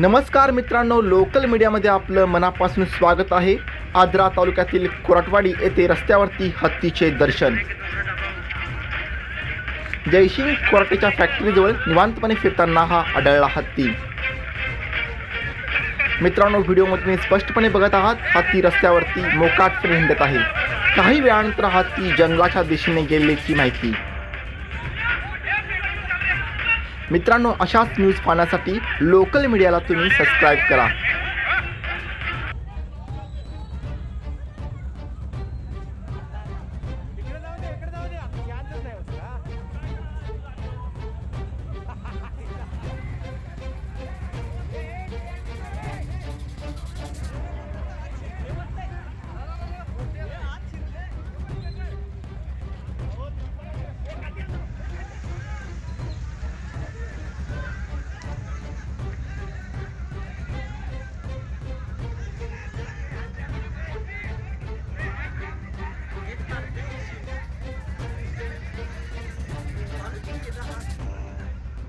नमस्कार मित्रांनो लोकल मीडियामध्ये आपलं मनापासून स्वागत आहे. आद्रा तालुक्यातील कोराटवाडी येथे रस्त्यावरती हत्तीचे दर्शन. जयसिंग कोराटेच्या फॅक्टरीजवळ निवांतपणे फिरताना हा आढळला हत्ती. मित्रांनो व्हिडिओमध्ये तुम्ही स्पष्टपणे बघत आहात हत्ती रस्त्यावरती मोकाट हिंडत आहे. काही वेळानंतर हत्ती जंगलाच्या दिशेने गेल्याची माहिती. मित्रांनो अशाच न्यूज पाहण्यासाठी लोकल मीडियाला तुम्ही सबस्क्राईब करा.